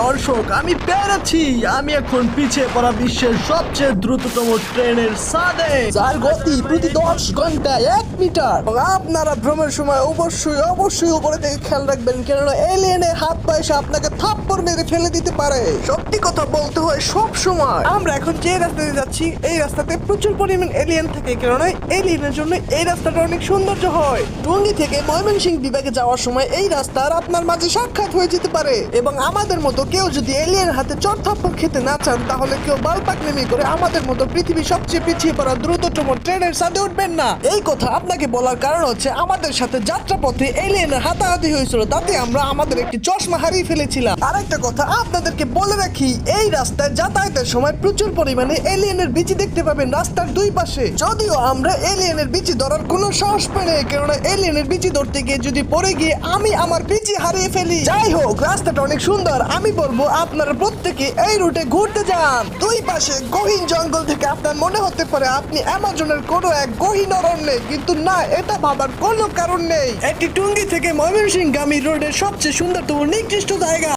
দর্শক, আমি পেরেছি। আমি এখন পিছিয়ে পড়া বিশ্বের সবচেয়ে দ্রুততম ট্রেনের সাদে যার গতি প্রতি দশ ঘন্টায় এক মিটার। আপনারা ভ্রমণের সময় অবশ্যই অবশ্যই উপরে থেকে খেয়াল রাখবেন, কেননা এলিয়েনের হাত পয়সা আপনাকে থাপ্পড় মেরে ফেলে দিতে পারে। সত্যি কথা বলতে হয়, সব সময়। আমরা এখন যে রাস্তাতে যাচ্ছি, এই রাস্তাতে প্রচুর পরিমাণ এলিয়েন থাকে, কেননা এলিয়েনের জন্য এই রাস্তাটা অনেক সৌন্দর্য হয়। টঙ্গী থেকে ময়মনসিংহ বিভাগে যাওয়ার সময় এই রাস্তার আপনার মাঝে সাক্ষাৎ হয়ে যেতে পারে। এবং আমাদের মতো কেউ যদি এলিয়েন হাতে চট থাপ্পড় খেতে না চান, তাহলে কেউ বালপাক নেমে করে আমাদের মতো পৃথিবীর সবচেয়ে পিছিয়ে পড়া দ্রুততম ট্রেনের সাথে উঠবেন না। এই কথা আপনাকে বলার কারণ হচ্ছে আমাদের সাথে যাত্রাপথে এলিয়েনের হাতাহাতি হয়েছিল, তাতে আমরা আমাদের একটি চশমা হারিয়ে ফেলেছিলাম। আরেকটা কথা আপনাদেরকে বলে রাখি, এই রাস্তায় যাতায়াতের সময় প্রচুর পরিমাণে এলিয়েনের বিচি দেখতে পাবেন রাস্তার দুই পাশে। যদিও আমরা এলিয়েনের বিচি ধরার কোনো সাহস পাই না কেননা এলিয়েনের বিচি ধরতে গিয়ে যদি পড়ে গিয়ে আমি আমার বিচি হারিয়ে ফেলি। যাই হোক, রাস্তাটা অনেক সুন্দর, আমি বলব, আপনারা প্রত্যেকে এই রুটে ঘুরতে যান। দুই পাশে গহীন জঙ্গল থেকে আপনার মনে হতে পারে আপনি অ্যামাজনের কোনো এক গহীন অরণ্যে, কিন্তু না, এটা ভাবার কোনো কারণ নেই। এটি টুঙ্গি থেকে ময়মনসিংহ গামী রোডের সবচেয়ে সুন্দরতম নিকৃষ্ট জায়গা।